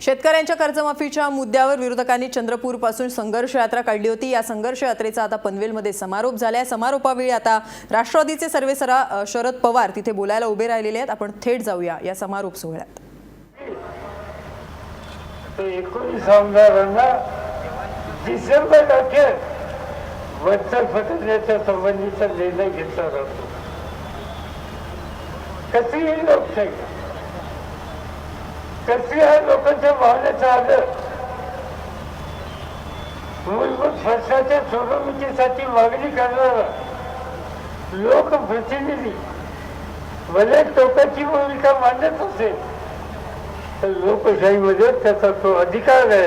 शेतकऱ्यांच्या कर्जमाफीच्या मुद्द्यावर विरोधकांनी चंद्रपूरपासून संघर्ष यात्रा काढली होती. या संघर्ष यात्रेचा आता पनवेलमध्ये समारोप झालाय. समारोपावेळी आता राष्ट्रवादीचे सर्वेसरा शरद पवार तिथे बोलायला उभे राहिलेले आहेत. आपण थेट जाऊया या समारोप सोहळ्यात. एकोणीस आमदारांना डिसेंबर अखेर संबंधीचा निर्णय घेतला जातो. कशी लोकशाही. कशी आहे लोकांच्या भावनेचा आदर मूलभूत प्रश्नाच्या सोडवणुकीसाठी मागणी करणारा. लोकप्रतिनिधी भले टोकाची भूमिका मांडत असेल तर लोकशाहीमध्ये त्याचा तो अधिकार आहे.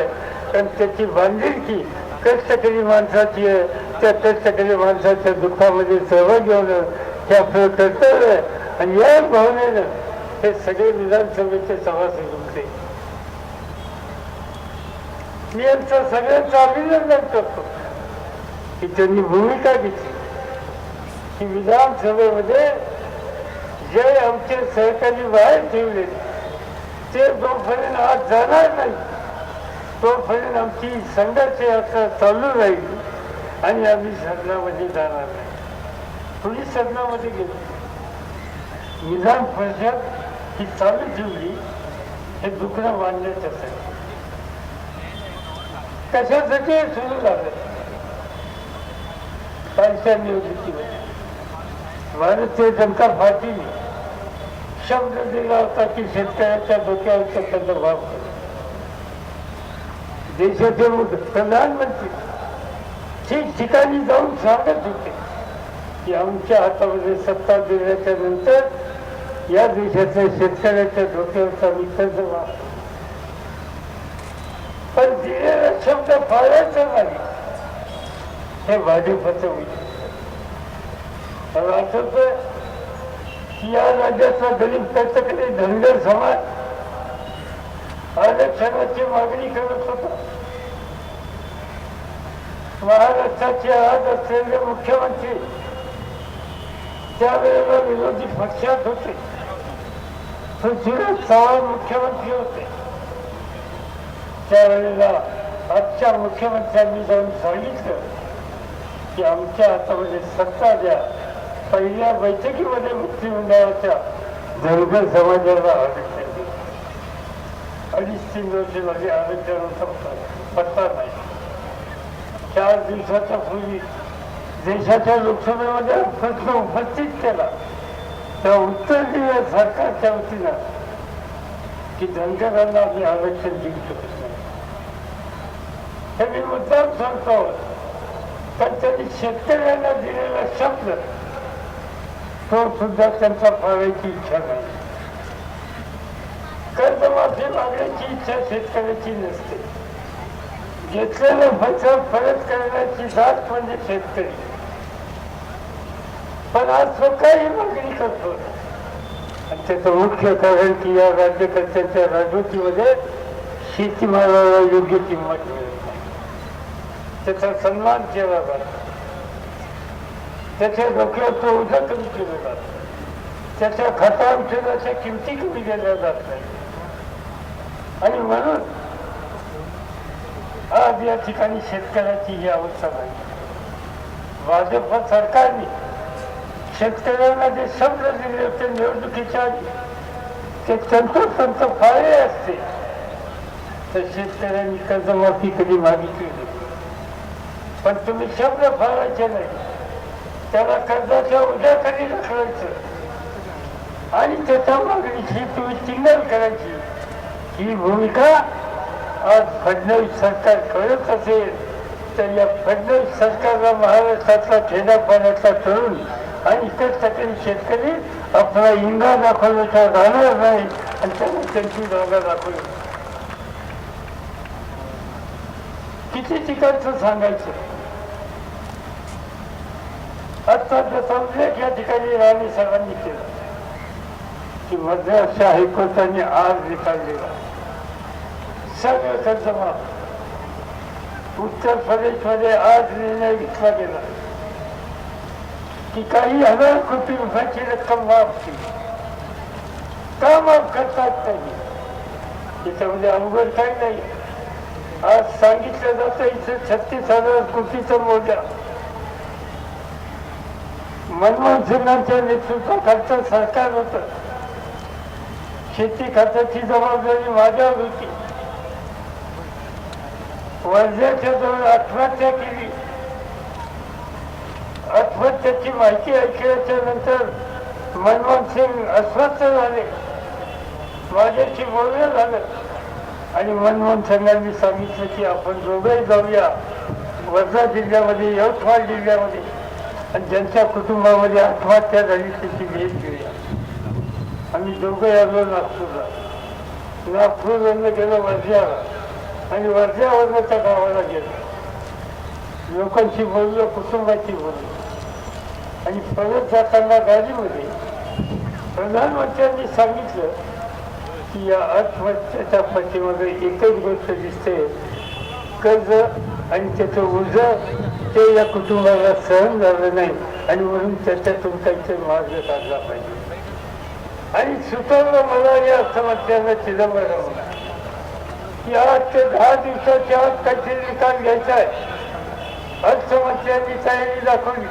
कारण त्याची बांधिलकी कष्टकरी माणसाची आहे. त्या कष्टकरी माणसाच्या दुःखामध्ये सहभागी होणं हे आपलं कर्तव्य आहे. आणि या भावनेनं हे सगळे विधानसभेचे सभासद होते मी यांचं सगळ्यांचं अभिनंदन करतो. की त्यांनी भूमिका घेतली. की विधानसभेमध्ये जे आमचे सहकारी बाहेर ठेवले ते जोपर्यंत आज जाणार नाही तोपर्यंत आमची संघर्ष यात्रा चालू राहील आणि आम्ही सदनामध्ये जाणार नाही. पुढील सदनामध्ये गेलो? विधान परिषद ही चालू ठेवली हे दुखणं मांडण्याच्यासाठी कशासाठी हे सुरू झालं? कालच्या निवडणुकीमध्ये भारतीय जनता पार्टीने शब्द दिला होता की शेतकऱ्याच्या डोक्यावरचा त्यांचा भाव करू. देशाचे मुख्य- प्रधानमंत्री ठिकठिकाणी जाऊन सांगत होते की आमच्या हातामध्ये सत्ता दिल्याच्या नंतर या देशाच्या शेतकऱ्याच्या डोक्यावरचा मी कर्ज माफ पण दिलेला शब्द पाळायचा नाही. हे भाजपचं विचार मला आठवतं की या राज्याचा गरीब कष्टकरी धनगर समाज आरक्षणाची मागणी करत होता. महाराष्ट्राचे आज असलेले मुख्यमंत्री त्यावेळेला विरोधी पक्षात होते. पृथ्वीराज चव्हाण मुख्यमंत्री होते. त्यावेळेला आजच्या मुख्यमंत्र्यांनी जाऊन सांगितलं की आमच्या हातामध्ये सत्ता द्या. पहिल्या बैठकीमध्ये मंत्रिमंडळाच्या धनगर समाजाला आरक्षण दिलं अडीच तीन वर्ष झाली आरक्षणाचा पत्ता नाही. चार दिवसाच्या पूर्वी देशाच्या लोकसभेमध्ये प्रश्न उपस्थित केला. त्या उत्तर दिल्या सरकारच्या वतीनं की धनगरांना आम्ही आरक्षण जिंकतो हे मी मुद्दाम सांगतो. पण त्यांनी शेतकऱ्यांना दिलेला शब्द तो सुद्धा त्यांचा पाळायची इच्छा नाही. कर्जमाफी मागण्याची इच्छा शेतकऱ्याची नसते. घेतलेलं पैसा परत करण्याची साथ म्हणजे शेतकरी. पण आज तो काही मागणी करतो आणि त्याचं मुख्य कारण की या राज्यकर्त्यांच्या राजवटीमध्ये शेतीमालाला योग्य किंमत मिळते. त्याचा सन्मान केला जातो. त्याच्या डोक्यावर तो उजा कमी केलं जात. त्याच्या खता औषधाच्या किमती कमी केल्या जात नाही आणि म्हणून आज या ठिकाणी शेतकऱ्याची ही अवस्था नाही भाजप सरकारने शेतकऱ्यांना जे शब्द दिले होते निवडणुकीच्या आधी ते तंतोतंत फाळे असते. तर शेतकऱ्यांनी कर्जमाफी कधी मागितली पण तुम्ही शब्द फाळायचे नाही. त्याला कर्जाच्या उद्या कधी ढकलायचं आणि त्याच्या मागणीची तुम्ही चिंगल करायची. ही भूमिका आज फडणवीस सरकार करत असेल तर या फडणवीस सरकारला महाराष्ट्रातला खेड्या पाण्यातला तरुण आणि कष्टकरी शेतकरी आपला इंगा दाखवण्याचा राहणार नाही आणि त्यांना त्यांची जागा दाखवली किती ठिकाणचं सांगायचं? आता त्याचा या ठिकाणी राणी सर्वांनी केला. की मद्रासच्या हायकोर्टाने आज निकाल. दिला सगळं खर्च माफ. उत्तर प्रदेशमध्ये आज निर्णय घेतला गेला. की काही हजार कोटी रुपयाची रक्कम माफ केली. का माफ करतात त्यांनी? त्याच्यामध्ये अवघड काही नाही. आज सांगितलं जातं इथं छत्तीस हजार कोटीचं मोठ्या मनमोहन सिंगांच्या नेतृत्वाखालचं सरकार होत. शेती खात्याची जबाबदारी माझ्यावर होती. वर्ध्याच्या जवळ आत्महत्या केली. आत्महत्याची माहिती ऐकल्याच्या नंतर मनमोहन सिंग अस्वस्थ झाले. माझ्याशी बोलणं झालं. आणि मनमोहन सिंगांनी सांगितलं की आपण दोघंही जाऊया वर्धा जिल्ह्यामध्ये यवतमाळ जिल्ह्यामध्ये. आणि ज्यांच्या कुटुंबामध्ये आत्महत्या झाली त्याची भेट घेऊया. आम्ही दोघं आलो नागपूरला. नागपूरवरनं गेलो वर्ध्याला. आणि वर्ध्यावरनं त्या गावाला गेलो. लोकांशी बोललो कुटुंबाशी बोललो. आणि परत जाताना गाडीमध्ये प्रधानमंत्र्यांनी सांगितलं की या आत्महत्येच्या पाठीमध्ये एकच गोष्ट दिसते. कर्ज आणि त्याचं ओझ ते या कुटुंबाला सहन झालं नाही. आणि म्हणून त्याच्यातून काहीतरी मार्ग काढला पाहिजे. आणि सुचवलं मला या अर्थमंत्र्यांना चिदंबरम की आज ते दहा दिवसाच्या आत काहीतरी निकाल घ्यायचा आहे. अर्थमंत्र्यांनी तयारी दाखवली.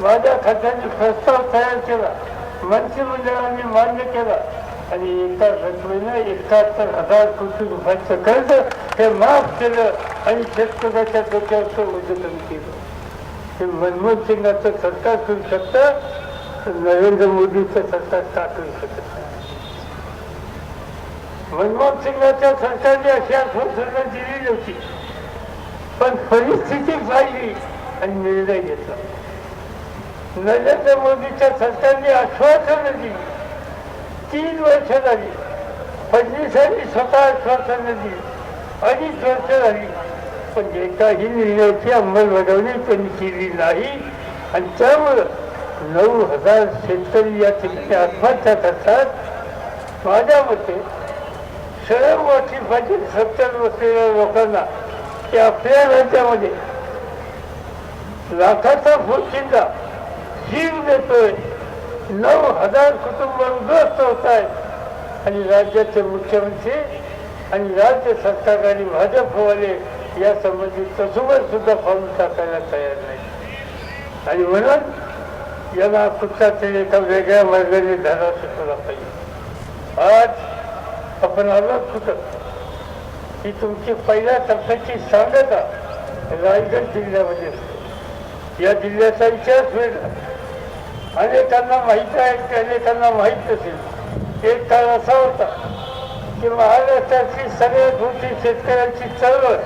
माझ्या खात्याने प्रस्ताव तयार केला. मंत्रिमंडळाने मान्य केला. आणि एका रकमेनं एकाहत्तर हजार कोटी रुपयाचं कर्ज हे माफ केलं आणि शेतकऱ्याच्या डोक्यावरचं ओझं कमी केलं. हे मनमोहन सिंगाचं सरकार करू शकतं तर नरेंद्र मोदीचं सरकार का करू शकत नाही? मनमोहन सिंगाच्या सरकारने अशी आश्वासनं दिली होती पण परिस्थिती पाहिली आणि निर्णय घेतला. नरेंद्र मोदीच्या सरकारने आश्वासनं दिली. तीन वर्ष झाली. फडणवीसांनी स्वतः आश्वासनं दिली अडीच वर्ष झाली पण एकाही निर्णयाची अंमलबजावणी त्यांनी केली नाही आणि त्यामुळं नऊ हजार शेतकरी या ठिकाणी आत्महत्या करतात. माझ्या मते शरम वाटली पाहिजे सत्तर बसलेल्या लोकांना की आपल्या राज्यामध्ये लाखाचा फुटचिंता जीव देतोय. नऊ हजार कुटुंब उद्ध्वस्त होत आहेत आणि राज्याचे मुख्यमंत्री आणि राज्य सरकार आणि भाजपवाले या संबंधी तसोबत सुद्धा पाऊल टाकायला तयार नाही. आणि म्हणून यांना कुठला तरी एका वेगळ्या मार्गाने धडा सुटला पाहिजे. आज आपण आलोत कुठं? ही तुमची पहिल्या टप्प्याची सांगता रायगड जिल्ह्यामध्ये असते. या जिल्ह्याचा इतिहास वेगळा. म्हणजे अनेकांना माहीत आहे की अनेकांना माहीत नसेल. एक काळ असा होता की महाराष्ट्रातली सगळ्यात मोठी शेतकऱ्यांची चळवळ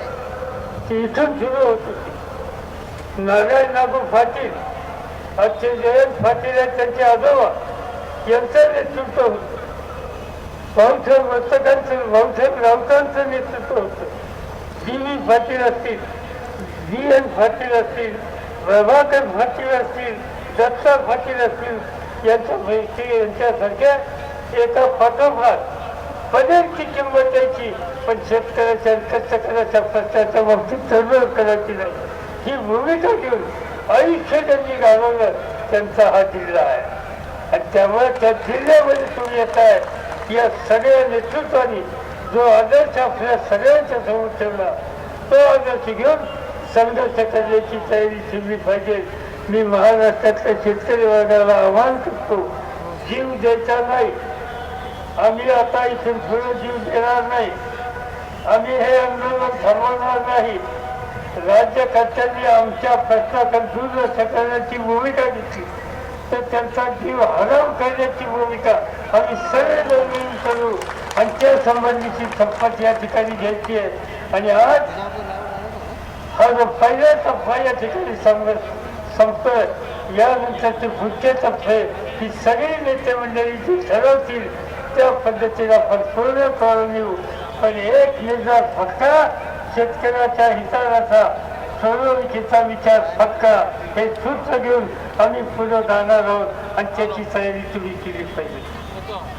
ती इथून सुरू होत होती. नारायण नागू पाटील आजचे जयंत पाटील आहेत त्यांचे आजोबा यांचं नेतृत्व होतं. भाऊसाहेब मस्तकांचं भाऊसाहेब राऊतांचं नेतृत्व होतं. डी व्ही पाटील असतील जी एन पाटील असतील प्रभाकर पाटील असतील दत्ता पाटील असतील यांच्या पैकी यांच्यासारख्या एका पाठोपाठ पदेची किंमत द्यायची पण शेतकऱ्याच्या कष्टकऱ्याच्या प्रश्नाच्या बाबतीत तडजोड करायची नाही. ही भूमिका घेऊन आयुष्य त्यांनी घालवलं त्यांचा हा जिल्हा आहे. आणि त्यामुळे त्या जिल्ह्यामध्ये तुम्ही येत आहे या सगळ्या नेतृत्वाने जो आदर्श आपल्या सगळ्यांच्या समोर ठेवला तो आदर्श घेऊन संघर्ष करण्याची तयारी ठेवली पाहिजे. मी महाराष्ट्रातल्या शेतकरी वर्गाला आवाहन करतो जीव द्यायचा नाही. आम्ही आता इथून पुढे जीव देणार नाही. आम्ही हे आंदोलन थांबवणार नाही. राज्यकर्त्यांनी आमच्या प्रश्नाकडे दुर्लक्ष करण्याची भूमिका घेतली. तर त्यांचा जीव हराम करण्याची भूमिका आम्ही सगळे मिळून करू. आणि त्या संबंधीची शपथ या ठिकाणी घ्यायची आहे. आणि आज हा जो पहिला टप्पा या ठिकाणी संघर्ष संपतोय. यानंतर ते पुढचे टप्पे ही सगळी नेते मंडळी जी ठरवतील त्या पद्धतीला आपण पूर्ण करून येऊ. पण एक निर्धार फक्का शेतकऱ्याच्या हिताचा सोडवणुकीचा विचार फक्का हे सूत्र घेऊन आम्ही पुढे जाणार आहोत आणि त्याची तयारी तुम्ही केली पाहिजे.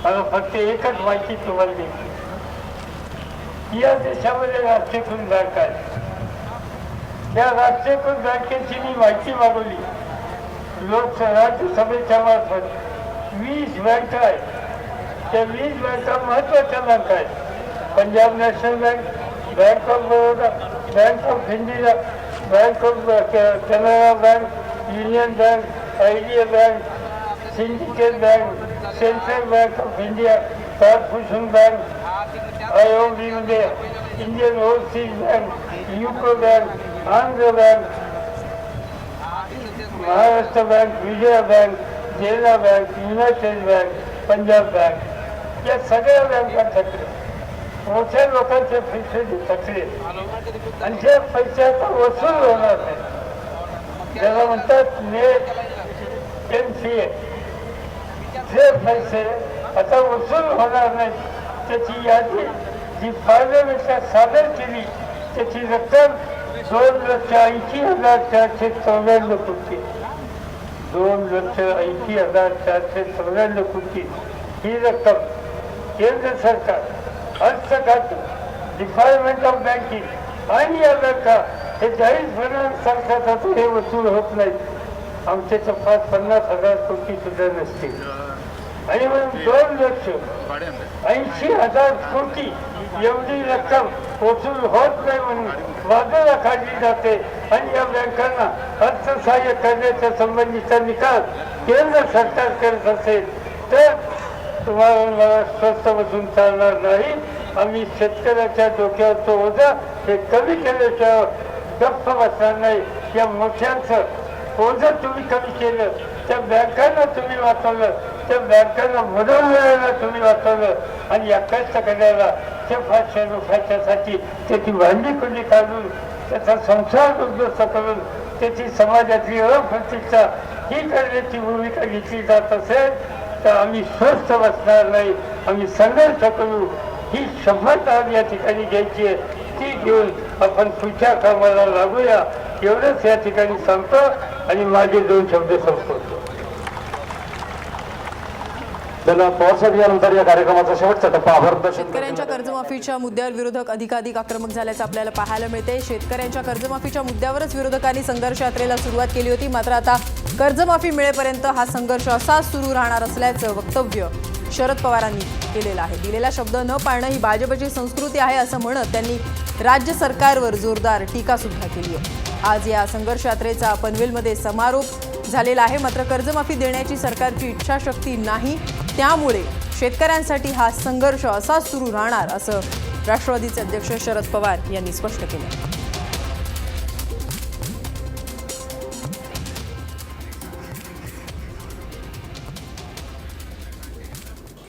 मला फक्त एकच माहिती तुम्हाला द्यायची या देशामध्ये राष्ट्रीयकृत बँक आहे या राष्ट्रीयकृत बँकेची मी माहिती मागवली लोकसभा राज्यसभेच्या मार्फत वीस बँका आहेत त्या वीस बँका महत्त्वाच्या बँका आहेत Punjab national bank bank of Baroda bank of India bank of Canara bank union bank I D A bank syndicate bank central bank of India corporation bank I O B मध्ये Indian overseas bank UCO bank Andhra bank Maharashtra bank Vijaya bank Dena bank united bank Punjab bank या सगळ्या बँका थकले. मोठ्या लोकांचे पैसे जे थकले. आणि त्या पैशाचा वसूल होणार नाही त्याला म्हणतात नेट एम सी ए जे पैसे आता वसूल होणार नाही त्याची यादी जी पार्लमेंटला सादर केली त्याची रक्कम दोन लक्ष ऐंशी हजार चारशे चौऱ्याण्णव कोटी दोन लक्ष ऐंशी हजार चारशे चौऱ्याण्णव कोटी ही रक्कम केंद्र सरकार अर्थ खाते डिपार्टमेंट ऑफ बँकिंग आणि या बँका हे चाळीस पन्नास सरकारचा हे वसूल होत नाही आमच्या पाच पन्नास हजार कोटी सुद्धा नसतील आणि म्हणून दोन लक्ष ऐंशी हजार कोटी एवढी रक्कम वसूल होत नाही म्हणून बाजूला काढली जाते. आणि या बँकांना अर्थसहाय्य करण्याच्या संबंधीचा निकाल केंद्र सरकार करत असेल तर तुम्हाला मला स्वस्त बसून चालणार नाही. आम्ही शेतकऱ्याच्या डोक्यावरचं ओझं हे कमी केल्याशिवाय गप्प बसणार नाही. या मोठ्यांचं ओझं तुम्ही कमी केलं त्या बँकांना तुम्ही वाचवलं त्या बँकांना मदत मिळायला तुम्ही वाचवलं. आणि या कष्ट करण्याला ते पाचशे रुपयाच्यासाठी त्याची भांडी कुंडी काढून त्याचा संसार उद्ध्वस्त करून त्याची समाजातली अप्रतिष्ठा ही करण्याची भूमिका घेतली जात असेल तर आम्ही स्वस्थ बसणार नाही. आम्ही संघर्ष करू. ही शपथ या ठिकाणी घ्यायची आहे. ती घेऊन आपण पुढच्या कामाला लागूया. एवढंच या ठिकाणी सांगतो आणि माझे दोन शब्द संपवतो. त्यांना पवार साहेब यानंतर या कार्यक्रमाचा शेवटचा टप्पा. आभार शेतकऱ्यांच्या कर्जमाफीच्या मुद्द्यावर विरोधक अधिकाधिक आक्रमक झाल्याचं आपल्याला पाहायला मिळते शेतकऱ्यांच्या कर्जमाफीच्या मुद्द्यावरच विरोधकांनी संघर्ष यात्रेला सुरुवात केली होती. मात्र आता कर्जमाफी मिळेपर्यंत हा संघर्ष असाच सुरू राहणार असल्याचं वक्तव्य शरद पवारांनी केलेलं आहे. दिलेला शब्द न पाळणं ही भाजपची संस्कृती आहे असं म्हणत त्यांनी राज्य सरकारवर जोरदार टीका सुद्धा केली आहे. आज या संघर्ष यात्रेचा पनवेलमध्ये समारोप झालेला आहे. मात्र कर्जमाफी देण्याची सरकारची इच्छाशक्ती नाही. त्यामुळे शेतकऱ्यांसाठी हा संघर्ष असाच सुरू राहणार असं राष्ट्रवादीचे अध्यक्ष शरद पवार यांनी स्पष्ट केलं.